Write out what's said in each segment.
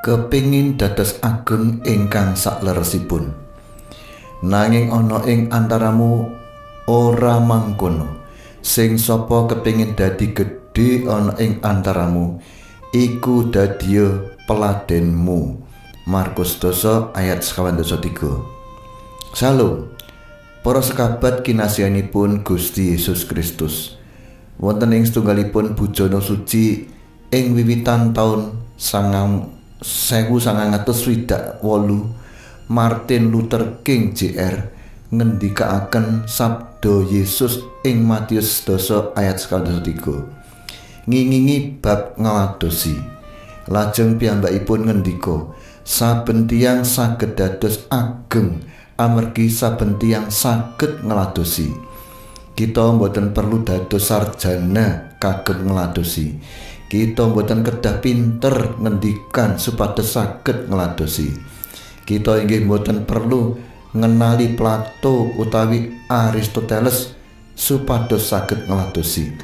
kepingin dados ageng ingkang sakleresipun. Nanging ana ing antaramu ora mangkono sing sapa kepingin dadi gedhe ana ing antaramu iku dadiya peladenmu. Markus doso ayat 23 Salam. Para sekabat kinasihanipun Gusti Yesus Kristus. Wonten ing setunggalipun bujana suci ing wiwitan taun sangang sewu sangang atus swidak wolu Martin Luther King JR ngendikaaken sabdo Yesus ing Matius doso ayat 23 ngingingi bab ngeladosi. Lajeng piyambakipun ngendika saben tiyang saged dados ageng amargi saben tiyang saged ngeladosi. Kita mboten perlu dados sarjana kagem ngeladosi. Kita mboten kedah pinter ngendikan supados saged ngladosi kita inggih mboten perlu ngenali Plato utawi Aristoteles supados saged ngladosi.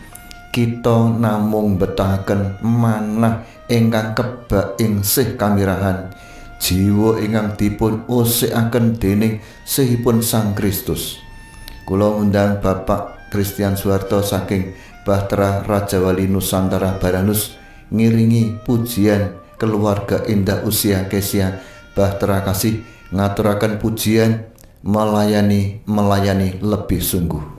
Kita namung betahaken manah ingkang kebak ing sih kamirahan. Jiwa ingkang dipun usikaken dening sihipun Sang Kristus. Kula undang Bapak Christian Suwarto saking Bahtera Raja Wali Nusantara Baranus ngiringi pujian keluarga indah usia Kesia Bahtera Kasih ngaturakan pujian melayani melayani lebih sungguh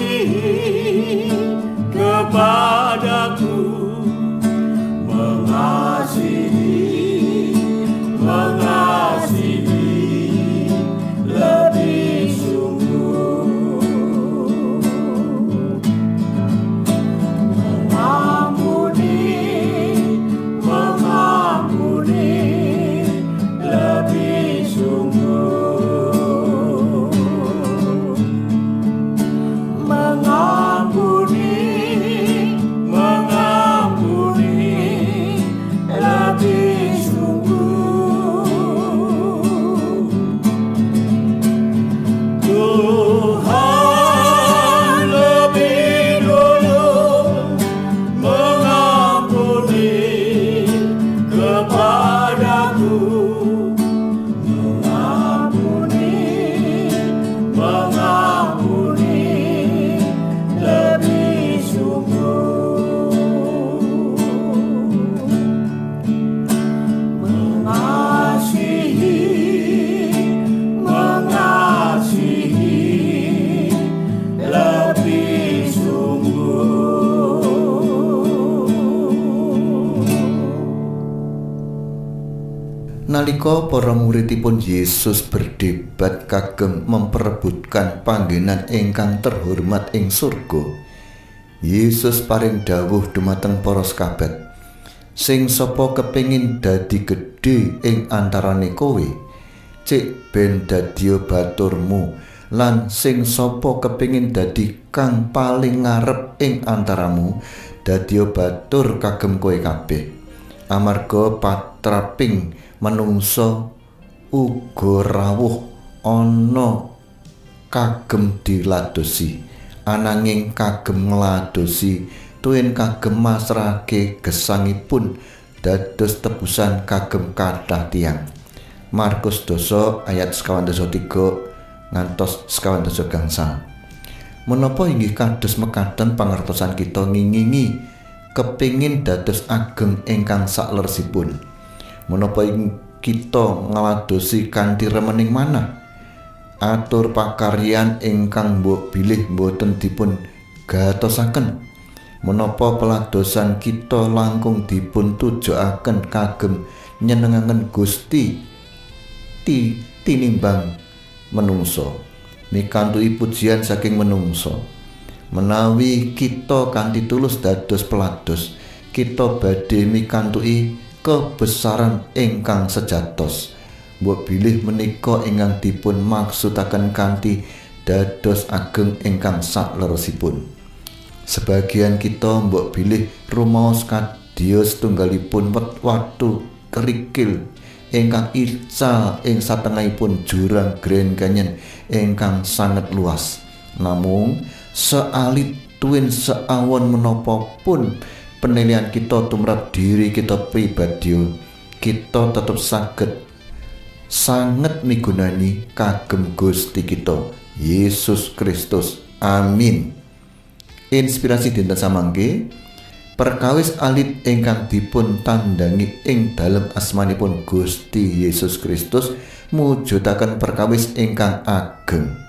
一个爸。Senhor. Nalika para muridipun Yesus berdebat kagem memperebutkan panggenan ingkang terhormat ing surga, Yesus paring dawuh dumateng para sekabat, sing sapa kepingin dadi gedhe ing antarane kowe, cek ben dadiya baturmu lan sing sapa kepingin dadi kang paling ngarep ing antaramu, dadiya batur kagem kowe kabeh. Amarga patraping manungsa uga rawuh ana kagem diladosi. Ananging kagem ngladosi tuwin kagem masrahke gesangipun dados tebusan kagem kathah tiang Markus doso ayat sekawan doso tiga ngantos sekawan doso gangsal. Menapa inggih kados mekaten pangertosan kita ngingingi kepingin dados ageng ingkang saklersipun menapa kita ngladosi kanthi remening mana atur pakaryan ingkang mbok bilih boten dipun gatosaken. Menapa peladosan kita langkung dipun tujuaken kagem nyenengaken Gusti ti tinimbang menungso? Mikantui pujian saking menungso. Menawi kita kanthi tulus dados pelados kita badhe mikantui kebesaran ingkang sejatos. Mbok bilih menika ingkang dipun maksudaken kanthi dados ageng ingkang saklerosipun. Sebagian kita mbok bilih rumaos kadya setunggalipun wektu kerikil ingkang ical ing satengahipun jurang Grand Canyon ingkang sangat luas. Namung sealit tuwin seawon menapa pun penilaian kita tumrap diri kita pribadi kita tetap sakit sangat migunani kagem Gusti kita Yesus Kristus. Amin. Inspirasi dinten samangke. Perkawis alit ingkang dipun tandangi ing dalem asmanipun Gusti Yesus Kristus mujudaken perkawis ingkang ageng